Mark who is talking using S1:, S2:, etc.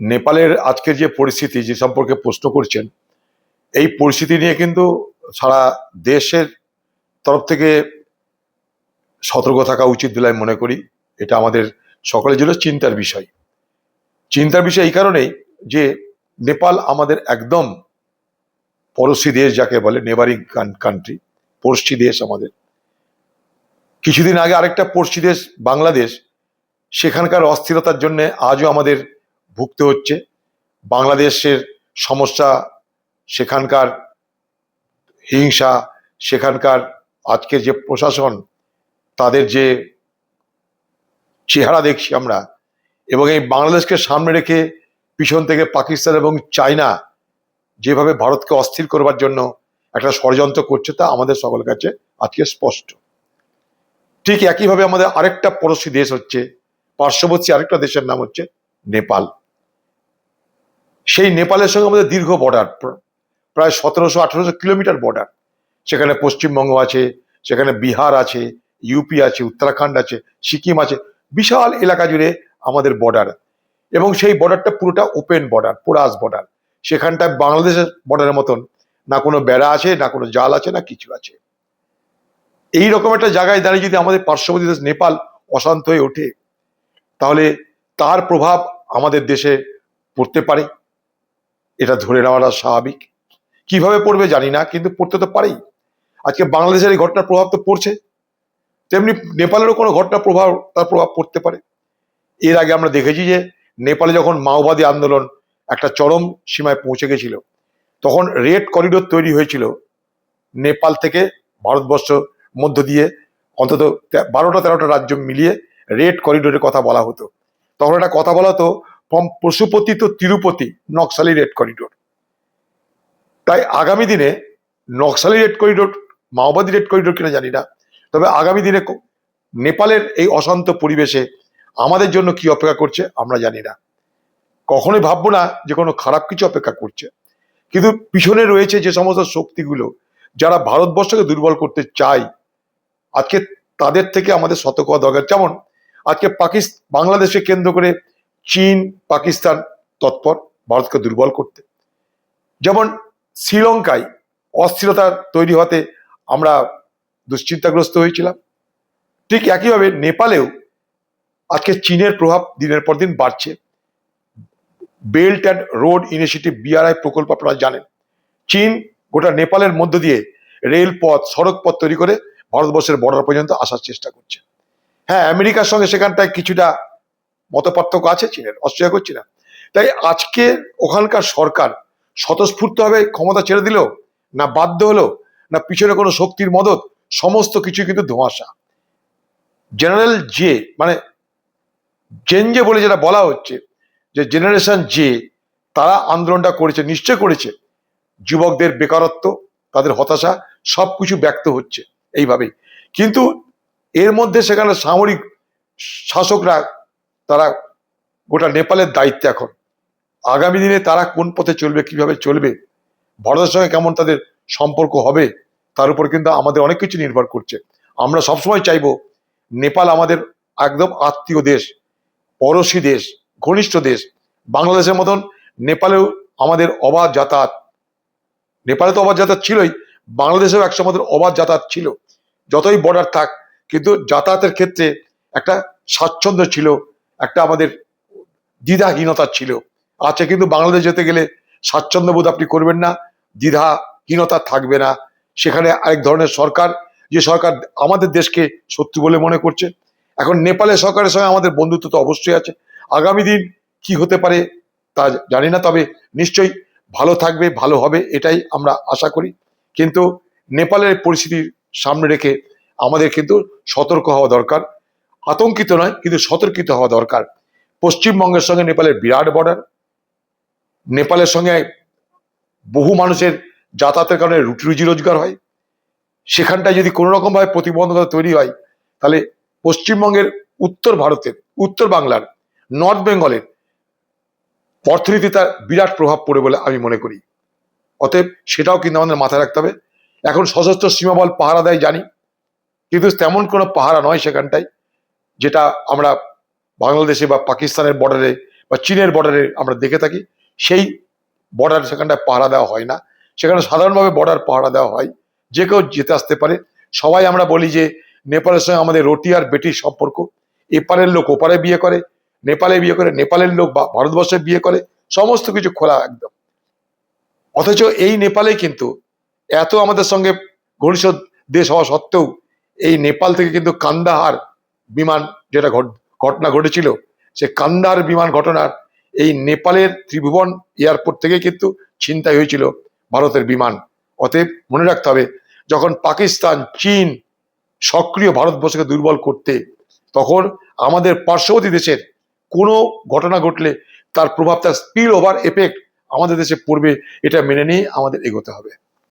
S1: নেপালের আজকের যে পরিস্থিতি যে সম্পর্কে প্রশ্ন করছেন, এই পরিস্থিতি নিয়ে কিন্তু সারা দেশের তরফ থেকে সতর্ক থাকা উচিত বলে আমি মনে করি। এটা আমাদের সকলের জন্য চিন্তার বিষয়। চিন্তার বিষয় এই কারণেই যে নেপাল আমাদের একদম পড়োশি দেশ যাকে বলে, নেবারিং কান্ট্রি পড়শি দেশ আমাদের। কিছুদিন আগে আরেকটা পড়শি দেশ, বাংলাদেশ, সেখানকার অস্থিরতার জন্য আজও আমাদের ভুগতে হচ্ছে। বাংলাদেশের সমস্যা, সেখানকার হিংসা, সেখানকার আজকের যে প্রশাসন, তাদের যে চেহারা দেখছি আমরা এবং এই বাংলাদেশকে সামনে রেখে পিছন থেকে পাকিস্তান এবং চায়না যেভাবে ভারতকে অস্থির করবার জন্য একটা ষড়যন্ত্র করছে তা আমাদের সকলের কাছে আজকে স্পষ্ট। ঠিক একইভাবে আমাদের আরেকটা পড়োশী দেশ হচ্ছে, পার্শ্ববর্তী আরেকটা দেশের নাম হচ্ছে নেপাল। সেই নেপালের সঙ্গে আমাদের দীর্ঘ বর্ডার প্রায় সতেরোশো, আঠেরোশো কিলোমিটার বর্ডার সেখানে পশ্চিমবঙ্গ আছে, সেখানে বিহার আছে ইউপি আছে, উত্তরাখণ্ড আছে, সিকিম আছে, বিশাল এলাকা জুড়ে আমাদের বর্ডার এবং সেই বর্ডারটা পুরোটা ওপেন বর্ডার পোরাস বর্ডার সেখানটায় বাংলাদেশের বর্ডারের মতন। না কোনো বেড়া আছে, না কোনো জাল আছে, না কিছু আছে। এই রকম একটা জায়গায় দাঁড়িয়ে যদি আমাদের পার্শ্ববর্তী দেশ নেপাল অশান্ত হয়ে ওঠে, তাহলে তার প্রভাব আমাদের দেশে পড়তে পারে। এটা ধরে নেওয়াটা স্বাভাবিক। কীভাবে পড়বে জানি না, কিন্তু পড়তে তো পারেই। আজকে বাংলাদেশের এই ঘটনার প্রভাব তো পড়ছে। তেমনি নেপালেরও কোনো ঘটনা প্রভাব, তার প্রভাব পড়তে পারে। এর আগে আমরা দেখেছি যে নেপালে যখন মাওবাদী আন্দোলন একটা চরম সীমায় পৌঁছে গেছিল, তখন রেড করিডোর তৈরি হয়েছিল নেপাল থেকে ভারতবর্ষ মধ্য দিয়ে। অন্তত বারোটা তেরোটা রাজ্য মিলিয়ে রেড করিডোরের কথা বলা হতো। তখন একটা কথা বলা হতো পশুপতি তো তিরুপতি, নকশালি রেড করিডোর। তাই আগামী দিনে নকশালি রেড করিডোর, মাওবাদী রেড করিডোর কিনা জানি না, তবে আগামী দিনে নেপালের এই অশান্ত পরিবেশে আমাদের জন্য কি অপেক্ষা করছে আমরা জানি না। কখনোই ভাববো না যে কোনো খারাপ কিছু অপেক্ষা করছে। কিন্তু পিছনে রয়েছে যে সমস্ত শক্তিগুলো যারা ভারতবর্ষকে দুর্বল করতে চায়, আজকে তাদের থেকে আমাদের সতর্ক হওয়া দরকার। যেমন আজকে পাকিস্তান বাংলাদেশে কেন্দ্র করে চীন, পাকিস্তান তৎপর, ভারতকে দুর্বল করতে। যেমন শ্রীলঙ্কায় অস্থিরতা তৈরি হতে আমরা দুশ্চিন্তাগ্রস্ত হয়েছিলাম। ঠিক একইভাবে নেপালেও আজকে চীনের প্রভাব দিনের পর দিন বাড়ছে। Belt and road initiative BRI প্রকল্প আপনারা জানেন। চীন গোটা নেপালের মধ্য দিয়ে রেলপথ সড়ক পথ তৈরি করে ভারতবর্ষের বর্ডার পর্যন্ত আসার চেষ্টা করছে। হ্যাঁ আমেরিকার সঙ্গে সেখানটায় কিছুটা মতপার্থক্য আছে চীনের অস্বীকার করছি না তাই আজকে ওখানকার সরকার স্বতঃস্ফূর্তভাবে ক্ষমতা ছেড়ে দিল, না বাধ্য হলো, না পিছনে কোনো শক্তির মদত, সমস্ত কিছু কিন্তু ধোঁয়াশা। জেনারেল জে মানে জেন যে বলে যেটা বলা হচ্ছে, যে জেনারেশন যে তারা আন্দোলনটা করেছে, নিশ্চয় করেছে। যুবকদের বেকারত্ব, তাদের হতাশা সব কিছু ব্যক্ত হচ্ছে এইভাবেই। কিন্তু এর মধ্যে সেখানে সামরিক শাসকরা তারা গোটা নেপালের দায়িত্ব এখন। আগামী দিনে তারা কোন পথে চলবে, কীভাবে চলবে, ভারতের সঙ্গে কেমন তাদের সম্পর্ক হবে, তার উপর কিন্তু আমাদের অনেক কিছু নির্ভর করছে। আমরা সবসময় চাইব নেপাল আমাদের একদম আত্মীয় দেশ, পড়োশী দেশ, ঘনিষ্ঠ দেশ। বাংলাদেশের মতন নেপালেও আমাদের অবাধ যাতায়াত। নেপালে তো অবাধ যাতায়াত ছিলই, বাংলাদেশেও একসময় আমাদের অবাধ যাতায়াত ছিল। যতই বর্ডার থাক, কিন্তু যাতায়াতের ক্ষেত্রে একটা স্বাচ্ছন্দ্য ছিল একটা আমাদের দ্বিধাহীনতা ছিল। আচ্ছা কিন্তু বাংলাদেশ যেতে গেলে স্বাচ্ছন্দ্য বোধ আপনি করবেন না, দ্বিধাহীনতা থাকবে না। সেখানে আরেক ধরনের সরকার, যে সরকার আমাদের দেশকে শত্রু বলে মনে করছে। এখন নেপালের সরকারের সঙ্গে আমাদের বন্ধুত্ব তো অবশ্যই আছে। আগামী দিন কি হতে পারে তা জানি না, তবে নিশ্চয়ই ভালো থাকবে, ভালো হবে, এটাই আমরা আশা করি। কিন্তু নেপালের পরিস্থিতির সামনে রেখে আমাদের কিন্তু সতর্ক হওয়া দরকার। আতঙ্কিত নয়, কিন্তু সতর্কিত হওয়া দরকার। পশ্চিমবঙ্গের সঙ্গে নেপালের বিরাট বর্ডার নেপালের সঙ্গে বহু মানুষের যাতায়াতের কারণে রুটি রুজি রোজগার হয়। সেখানটায় যদি কোনো রকম ভাবে প্রতিবন্ধকতা তৈরি হয়, তাহলে পশ্চিমবঙ্গের উত্তর ভারতের, উত্তর বাংলার, নর্থ বেঙ্গলের অর্থনীতি তার বিরাট প্রভাব পড়ে বলে আমি মনে করি। অতএব সেটাও কিন্তু আমাদের মাথায় রাখতে হবে। এখন সশস্ত্র সীমাবল পাহারা দেয় জানি, কিন্তু তেমন কোনো পাহারা নয় সেখানটায়। যেটা আমরা বাংলাদেশে বা পাকিস্তানের বর্ডারে বা চীনের বর্ডারে আমরা দেখে থাকি, সেই বর্ডার সেখানটায় পাহারা দেওয়া হয় না। সেখানে সাধারণভাবে বর্ডার পাহারা দেওয়া হয়। যে কেউ যেতে আসতে পারে। সবাই আমরা বলি যে, নেপালের সঙ্গে আমাদের রুটি আর বেটির সম্পর্ক। এপারের লোক ওপারে বিয়ে করে, নেপালে বিয়ে করে, নেপালের লোক বা ভারতবর্ষে বিয়ে করে, সমস্ত কিছু খোলা একদম। অথচ এই নেপালে কিন্তু এত আমাদের সঙ্গে ঘনিষ্ঠ দেশ হওয়া সত্ত্বেও এই নেপাল থেকে কিন্তু কান্দাহার বিমান যেটা ঘট- ঘটনা ঘটেছিল, সে কান্দার বিমান ঘটনার এই নেপালের ত্রিভুবন এয়ারপোর্ট থেকে কিন্তু ছিনতাই হয়েছিল ভারতের বিমান। অতএব মনে রাখতে হবে, যখন পাকিস্তান, চীন সক্রিয় ভারতবর্ষকে দুর্বল করতে, তখন আমাদের পার্শ্ববর্তী দেশের কোনো ঘটনা ঘটলে তার প্রভাব, তার স্পিল ওভার এফেক্ট আমাদের দেশে পড়বে, এটা মেনে নিয়ে আমাদের এগোতে হবে।